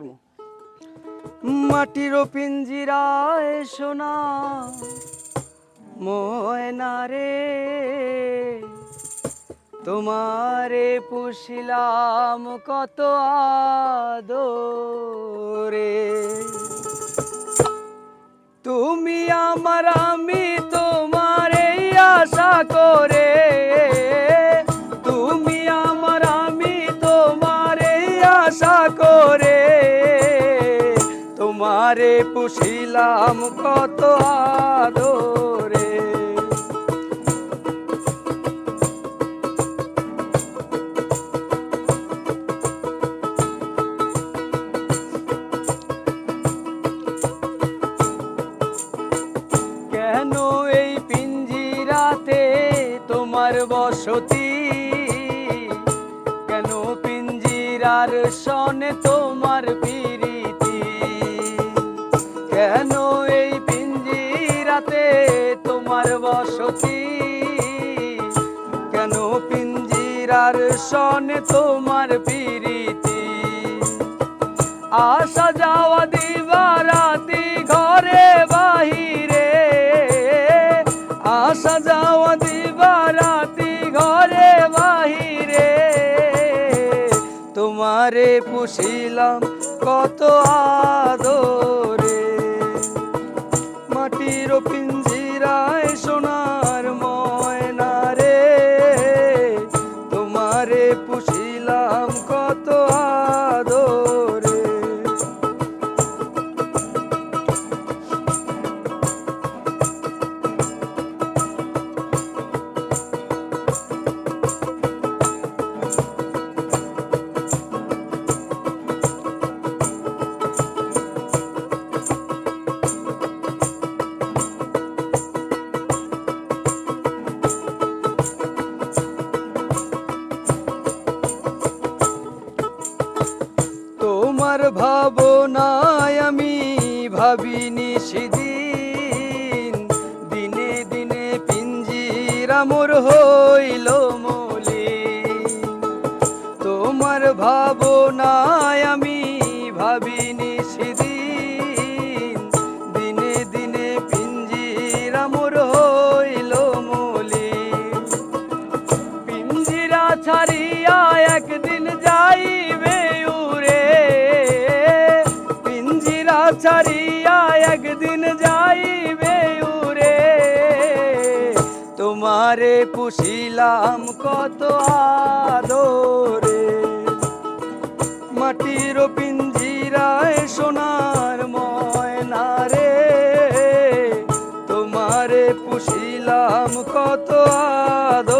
করব? মাটির পিঞ্জিরায় সোনা ময়না রে। তোমারে পুষিলাম কত আদরে। তুমি আমার আমি তোমারে পুষিলাম কত আদরে। কেন এই পিঞ্জিরাতে তোমার বসতি? কেন পিঞ্জিরার সনে তোমার কেন এই পিঞ্জিরাতে তোমার বসতি? কেন পিঞ্জিরার সনে তোমার পিরিতি? আসা যাওয়া দিবারাতি ঘরে বাহিরে। আসা যাওয়া দিবারাতি ঘরে বাহিরে। তোমারে পুষিলাম কত আদরে। মাটির ভাবনায় আমি ভাবিনি সেদিন। দিনে দিনে পিঞ্জিরা মোর হইল মলি তোমার ভাবনায় আমি ভাবিনি সেদিন। দিনে দিনে পিঞ্জিরা মোর হইল মলি পিঞ্জিরা ছাড়িয়া ছাড়িয়া একদিন যাইবে উড়ে। তোমারে পুষিলাম কত আদরে। মাটির পিঞ্জিরায় সোনার ময়না রে। তোমারে পুষিলাম কত আদরে।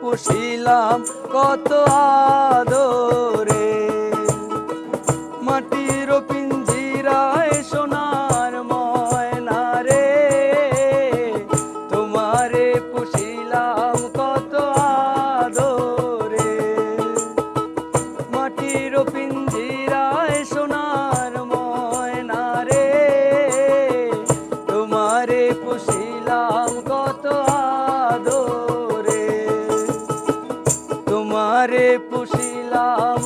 পুষিলাম কত আদরে তোমারে পুষিলাম